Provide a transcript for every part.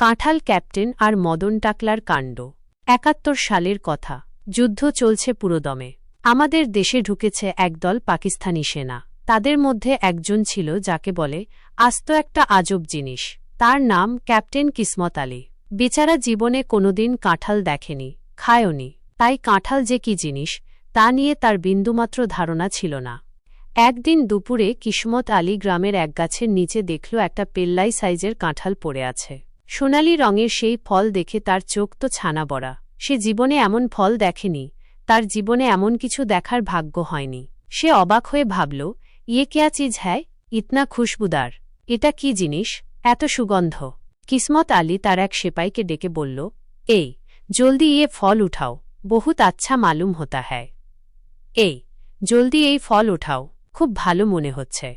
কাঁঠাল ক্যাপ্টেন আর মদন টাকলার কাণ্ড। একাত্তর সালের কথা। যুদ্ধ চলছে পুরোদমে। আমাদের দেশে ঢুকেছে একদল পাকিস্তানি সেনা। তাদের মধ্যে একজন ছিল যাকে বলে আস্ত একটা আজব জিনিস। তার নাম ক্যাপ্টেন কিসমত আলী। বেচারা জীবনে কোনোদিন কাঁঠাল দেখেনি, খায়নি। তাই কাঁঠাল যে কি জিনিস, তা নিয়ে তার বিন্দুমাত্র ধারণা ছিল না। একদিন দুপুরে কিসমত আলী গ্রামের এক গাছের নিচে দেখল একটা পেল্লাই সাইজের কাঁঠাল পড়ে আছে। সোনালি রঙের সেই ফল দেখে তার চোখ তো ছানা বড়া। সে জীবনে এমন ফল দেখেনি, তার জীবনে এমন কিছু দেখার ভাগ্য হয়নি। সে অবাক হয়ে ভাবল ইয়ে কেয়া চিজ হ্যায়? ইতনা খুশবুদার। এটা কি জিনিস? এত সুগন্ধ। কিসমত আলী তার এক সেপাইকে ডেকে বলল, এই, জলদি ইয়ে ফল উঠাও, বহুত আচ্ছা মালুম হতা হ্যায়। এই, জলদি এই ফল উঠাও, খুব ভালো মনে হচ্ছে।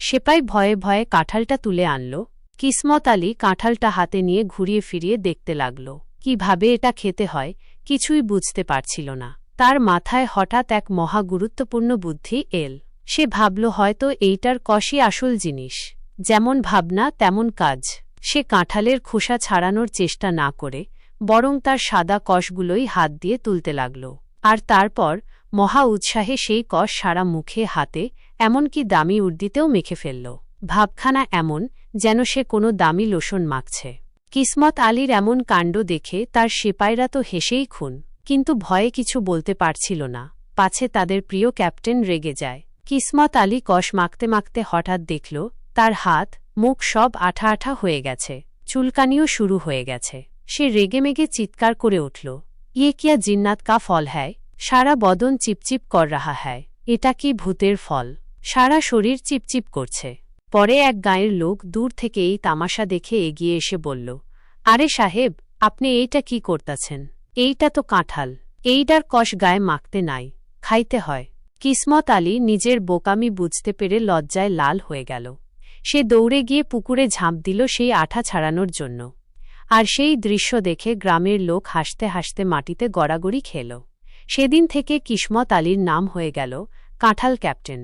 সেপাই ভয়ে ভয়ে কাঁঠালটা তুলে আনল। কিসমত আলী কাঁঠালটা হাতে নিয়ে ঘুরিয়ে ফিরিয়ে দেখতে লাগল। কীভাবে এটা খেতে হয়, কিছুই বুঝতে পারছিল না। তার মাথায় হঠাৎ এক মহা গুরুত্বপূর্ণ বুদ্ধি এল। সে ভাবল, হয়তো এইটার কষই আসল জিনিস। যেমন ভাবনা, তেমন কাজ। সে কাঁঠালের খোসা ছাড়ানোর চেষ্টা না করে বরং তার সাদা কষগুলোই হাত দিয়ে তুলতে লাগল। আর তারপর মহা উৎসাহে সেই কষ সারা মুখে, হাতে, এমনকি দামি উর্দিতেও মেখে ফেলল। ভাবখানা এমন যেন সে কোনো দামি লোশন মাখছে। কিসমত আলীর এমন কাণ্ড দেখে তার সেপাইরা তো হেসেই খুন, কিন্তু ভয়ে কিছু বলতে পারছিল না। পাছে তাদের প্রিয় ক্যাপ্টেন রেগে যায়। কিসমত আলী কষ মাখতে মাখতে হঠাৎ দেখল, তার হাত, মুখ সব আঠা আঠা হয়ে গেছে, চুলকানিও শুরু হয়ে গেছে। সে রেগেমেগে চিৎকার করে উঠল ইয়ে কিয়া জিন্নাত কা ফল হ্যায়? সারা বদন চিপচিপ কর রাহা হ্যায়। এটা কি ভূতের ফল? সারা শরীর চিপচিপ করছে। পরে এক গাঁয়ের লোক দূর থেকে এই তামাশা দেখে এগিয়ে এসে বলল, আরে সাহেব, আপনি এইটা কি করতাছেন? এইটা তো কাঁঠাল। এইটার কষ গায়ে মাখতে নাই, খাইতে হয়। কিসমত আলী নিজের বোকামি বুঝতে পেরে লজ্জায় লাল হয়ে গেল। সে দৌড়ে গিয়ে পুকুরে ঝাঁপ দিল সেই আঠা ছাড়ানোর জন্য। আর সেই দৃশ্য দেখে গ্রামের লোক হাসতে হাসতে মাটিতে গড়াগড়ি খেল। সেদিন থেকে কিসমত আলীর নাম হয়ে গেল, কাঁঠাল ক্যাপ্টেন।